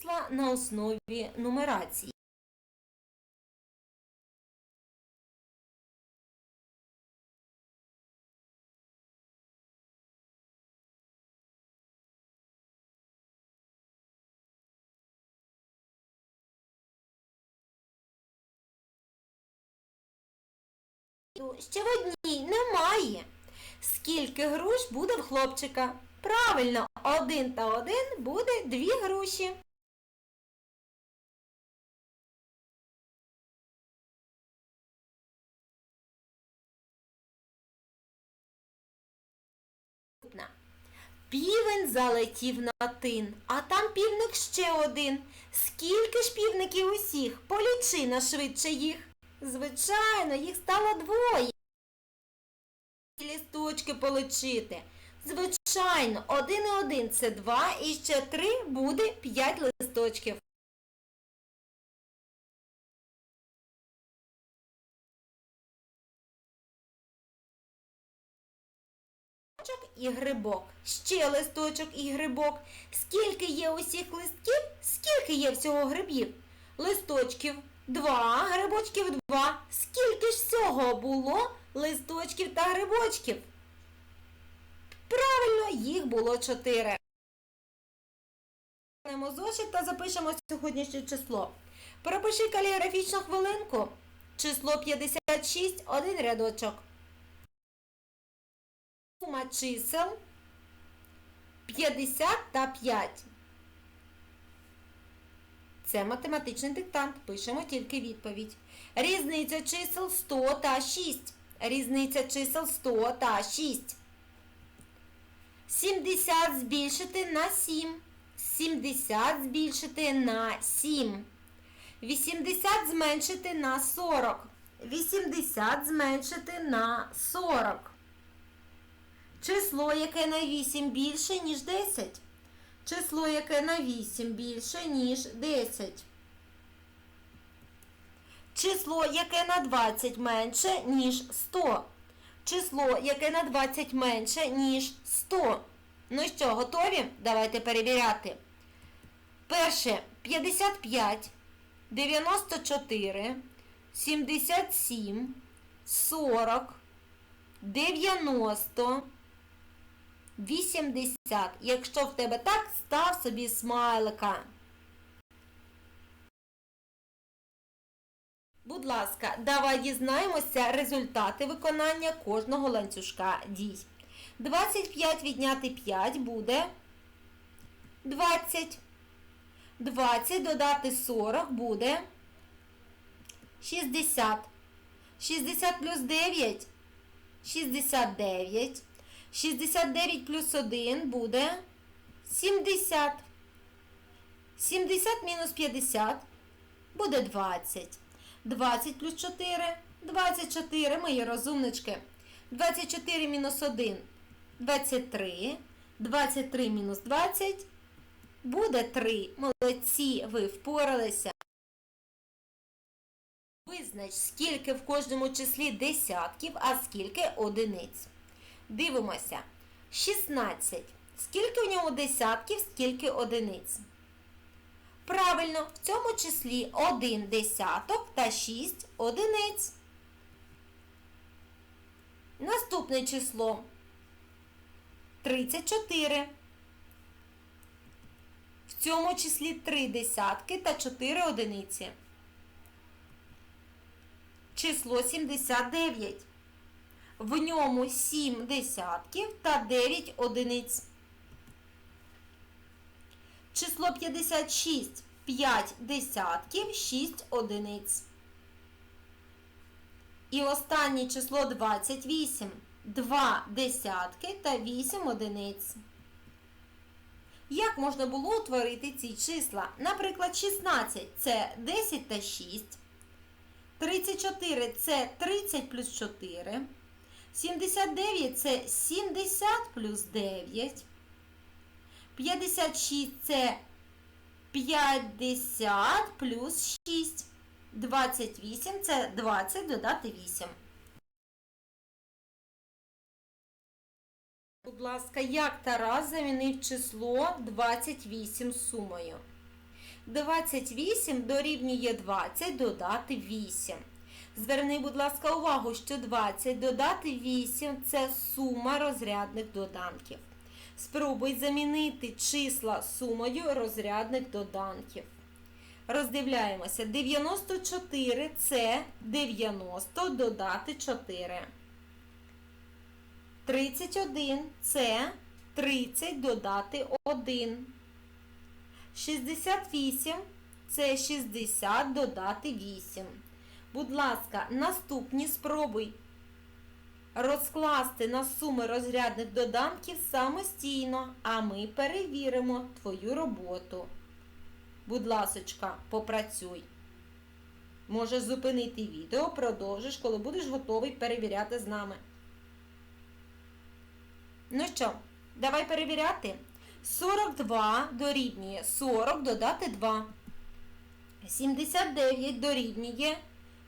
числа на основі нумерації. Ще в одній немає. Скільки груш буде в хлопчика? Правильно, один та один буде дві груші. Півень залетів на тин, а там півник ще один. Скільки ж півників усіх? Полічи на швидше їх. Звичайно, їх стало двоє. Лісточки полечити. Звичайно, один і один це два, і ще три буде п'ять листочків. Листочок і грибок. Ще листочок і грибок. Скільки є усіх листків? Скільки є всього грибів? Листочків два, грибочків два. Скільки ж всього було листочків та грибочків? Правильно, їх було чотири. Зошит та запишемо сьогоднішнє число. Перепиши каліграфічну хвилинку. Число 56, один рядочок. Сума чисел 50 та 5. Це математичний диктант. Пишемо тільки відповідь. Різниця чисел 100 та 6. Різниця чисел 100 та 6. 70 збільшити на 7. 70 збільшити на 7. 80 зменшити на 40. 80 зменшити на 40. Число, яке на 8 більше, ніж 10. Число, яке на 8 більше, ніж 10. Число, яке на 20 менше, ніж 100. Число, яке на 20 менше, ніж 100. Ну що, готові? Давайте перевіряти. Перше 55, 94, 77, 40, 90, 80. Якщо в тебе так, став собі смайлика. Будь ласка, давай дізнаємося результати виконання кожного ланцюжка дій. 25 відняти 5 буде 20. 20 додати 40 буде 60. 60 плюс 9 69. 69 плюс 1 буде 70. 70 мінус 50 буде 20. 20 плюс 4 24, мої розумнички. 24 мінус 1 23. 23 мінус 20 буде 3. Молодці, ви впоралися. Визнач, скільки в кожному числі десятків, а скільки одиниць. Дивимося. 16. Скільки в ньому десятків, скільки одиниць? Правильно, в цьому числі 1 десяток та 6 одиниць. Наступне число 34. В цьому числі 3 десятки та 4 одиниці. Число 79. В ньому 7 десятків та 9 одиниць. Число 56. 5 десятків, 6 одиниць. І останнє число 28. 2 десятки та 8 одиниць. Як можна було утворити ці числа? Наприклад, 16 це 10 та 6. 34 це 30 плюс 4. 79 це 70 плюс 9. 56 це 50 плюс 6. 28 це 20 додати 8. Будь ласка, як Тарас замінив число 28 сумою? 28 дорівнює 20 додати 8. Зверни, будь ласка, увагу, що 20 додати 8 це сума розрядних доданків. Спробуй замінити числа сумою розрядних доданків. Роздивляємося. 94 це 90 додати 4. 31 це 30 додати 1. 68 це 60 додати 8. Будь ласка, наступні спробуй розкласти на суми розрядних доданків самостійно, а ми перевіримо твою роботу. Будь ласочка, попрацюй. Можеш зупинити відео, продовжиш, коли будеш готовий перевіряти з нами. Ну що, давай перевіряти. 42 дорівнює 40 додати 2. 79 дорівнює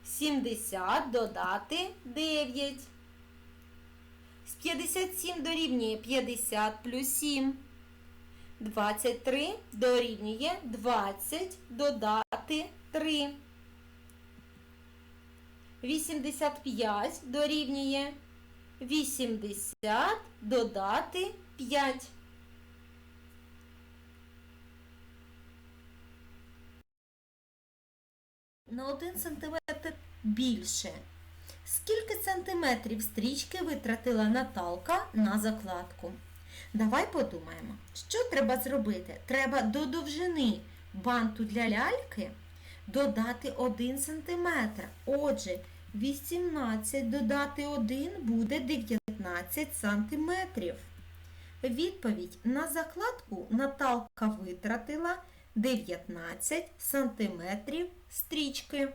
70 додати 9. З 57 дорівнює 50 плюс 7. 23 дорівнює 20 додати 3. 85 дорівнює 80 додати 5. На 1 см більше. Скільки сантиметрів стрічки витратила Наталка на закладку? Давай подумаємо, що треба зробити? Треба до довжини банту для ляльки додати 1 см. Отже, 18 додати 1 буде 19 см. Відповідь на закладку Наталка витратила 19 см стрічки.